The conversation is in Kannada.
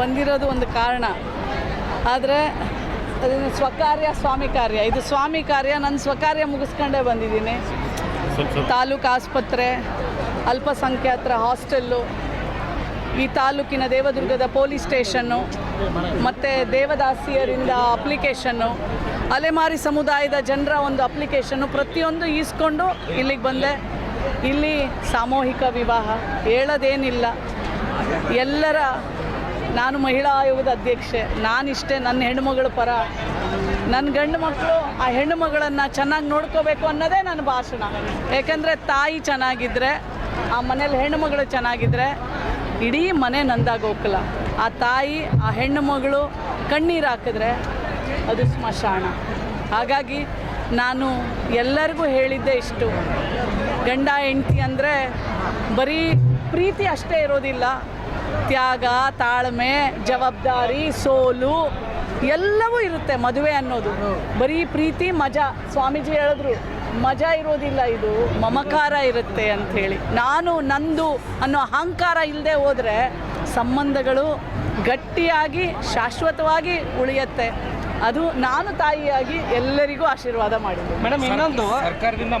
ಬಂದಿರೋದು ಒಂದು ಕಾರಣ. ಆದರೆ ಅದನ್ನು ಸ್ವಕಾರ್ಯ ಸ್ವಾಮಿ ಕಾರ್ಯ. ಇದು ಸ್ವಾಮಿ ಕಾರ್ಯ ನನ್ನ ಸ್ವಕಾರ್ಯ ಮುಗಿಸ್ಕೊಂಡೇ ಬಂದಿದ್ದೀನಿ. ತಾಲೂಕು ಆಸ್ಪತ್ರೆ ಅಲ್ಪಸಂಖ್ಯಾತರ ಹಾಸ್ಟೆಲ್ಲು ಈ ತಾಲೂಕಿನ ದೇವದುರ್ಗದ ಪೊಲೀಸ್ ಸ್ಟೇಷನ್ನು ಮತ್ತು ದೇವದಾಸಿಯರಿಂದ ಅಪ್ಲಿಕೇಶನ್ನು ಅಲೆಮಾರಿ ಸಮುದಾಯದ ಜನರ ಒಂದು ಅಪ್ಲಿಕೇಶನ್ನು ಪ್ರತಿಯೊಂದು ಈಸ್ಕೊಂಡು ಇಲ್ಲಿಗೆ ಬಂದೆ. ಇಲ್ಲಿ ಸಾಮೂಹಿಕ ವಿವಾಹ ಹೇಳೋದೇನಿಲ್ಲ. ಎಲ್ಲರ ನಾನು ಮಹಿಳಾ ಆಯೋಗದ ಅಧ್ಯಕ್ಷೆ. ನಾನಿಷ್ಟೇ ನನ್ನ ಹೆಣ್ಣುಮಗಳ ಪರ. ನನ್ನ ಗಂಡು ಮಕ್ಕಳು ಆ ಹೆಣ್ಣು ಮಗಳನ್ನು ಚೆನ್ನಾಗಿ ನೋಡ್ಕೋಬೇಕು ಅನ್ನೋದೇ ನನ್ನ ಭಾಷಣ. ಯಾಕಂದರೆ ತಾಯಿ ಚೆನ್ನಾಗಿದ್ದರೆ ಆ ಮನೇಲಿ ಹೆಣ್ಣುಮಗಳು ಚೆನ್ನಾಗಿದ್ದರೆ ಇಡೀ ಮನೆ ನಂದಾಗೋಕಲ್ಲ ಆ ತಾಯಿ, ಆ ಹೆಣ್ಣು ಮಗಳು ಕಣ್ಣೀರು ಹಾಕಿದ್ರೆ ಅದು ಸ್ಮಶಾನ. ಹಾಗಾಗಿ ನಾನು ಎಲ್ಲರಿಗೂ ಹೇಳಿದ್ದೆ ಇಷ್ಟು. ಗಂಡ, ಹೆಂಡತಿ ಅಂದರೆ ಬರೀ ಪ್ರೀತಿ ಅಷ್ಟೇ ಇರೋದಿಲ್ಲ. ತ್ಯಾಗ ತಾಳ್ಮೆ ಜವಾಬ್ದಾರಿ ಸೋಲು ಎಲ್ಲವೂ ಇರುತ್ತೆ ಮದುವೆ ಅನ್ನೋದು. ಬರೀ ಪ್ರೀತಿ ಮಜಾ. ಸ್ವಾಮೀಜಿ ಹೇಳಿದ್ರು ಮಜಾ ಇರೋದಿಲ್ಲ ಇದು ಮಮಕಾರ ಇರುತ್ತೆ ಅಂಥೇಳಿ. ನಾನು ನಂದು ಅನ್ನೋ ಅಹಂಕಾರ ಇಲ್ಲದೆ ಹೋದರೆ ಸಂಬಂಧಗಳು ಗಟ್ಟಿಯಾಗಿ ಶಾಶ್ವತವಾಗಿ ಉಳಿಯುತ್ತೆ. ಅದು ನಾನು ತಾಯಿಯಾಗಿ ಎಲ್ಲರಿಗೂ ಆಶೀರ್ವಾದ ಮಾಡಿದ್ದೆ. ಮೇಡಮ್ ಇನ್ನೊಂದು. ಸರ್ಕಾರದಿಂದ